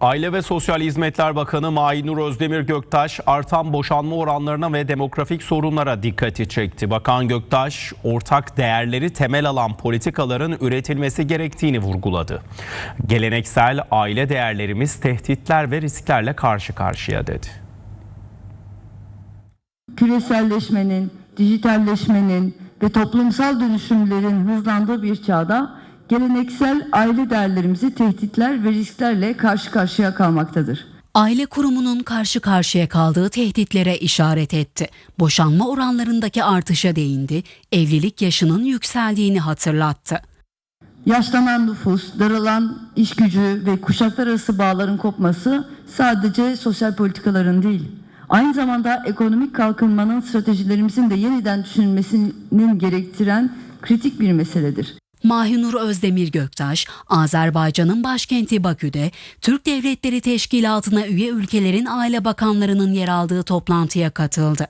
Aile ve Sosyal Hizmetler Bakanı Mahinur Özdemir Göktaş artan boşanma oranlarına ve demografik sorunlara dikkati çekti. Bakan Göktaş ortak değerleri temel alan politikaların üretilmesi gerektiğini vurguladı. Geleneksel aile değerlerimiz tehditler ve risklerle karşı karşıya dedi. küreselleşmenin, dijitalleşmenin ve toplumsal dönüşümlerin hızlandığı bir çağda geleneksel aile değerlerimizi tehditler ve risklerle karşı karşıya kalmaktadır. Aile kurumunun karşı karşıya kaldığı tehditlere işaret etti. Boşanma oranlarındaki artışa değindi, evlilik yaşının yükseldiğini hatırlattı. Yaşlanan nüfus, daralan iş gücü ve kuşaklar arası bağların kopması sadece sosyal politikaların değil, aynı zamanda ekonomik kalkınmanın stratejilerimizin de yeniden düşünülmesinin gerektiren kritik bir meseledir. Mahinur Özdemir Göktaş, Azerbaycan'ın başkenti Bakü'de Türk Devletleri Teşkilatı'na üye ülkelerin aile bakanlarının yer aldığı toplantıya katıldı.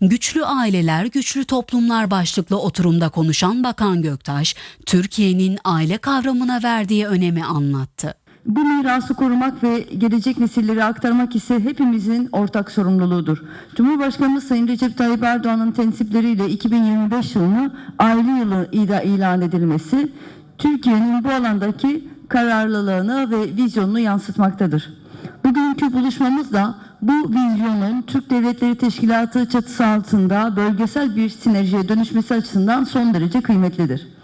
Güçlü aileler, güçlü toplumlar başlıklı oturumda konuşan Bakan Göktaş, Türkiye'nin aile kavramına verdiği önemi anlattı. Bu mirası korumak ve gelecek nesillere aktarmak ise hepimizin ortak sorumluluğudur. Cumhurbaşkanımız Sayın Recep Tayyip Erdoğan'ın tensipleriyle 2025 yılını aile yılı ilan edilmesi, Türkiye'nin bu alandaki kararlılığını ve vizyonunu yansıtmaktadır. Bugünkü buluşmamız da bu vizyonun Türk Devletleri Teşkilatı çatısı altında bölgesel bir sinerjiye dönüşmesi açısından son derece kıymetlidir.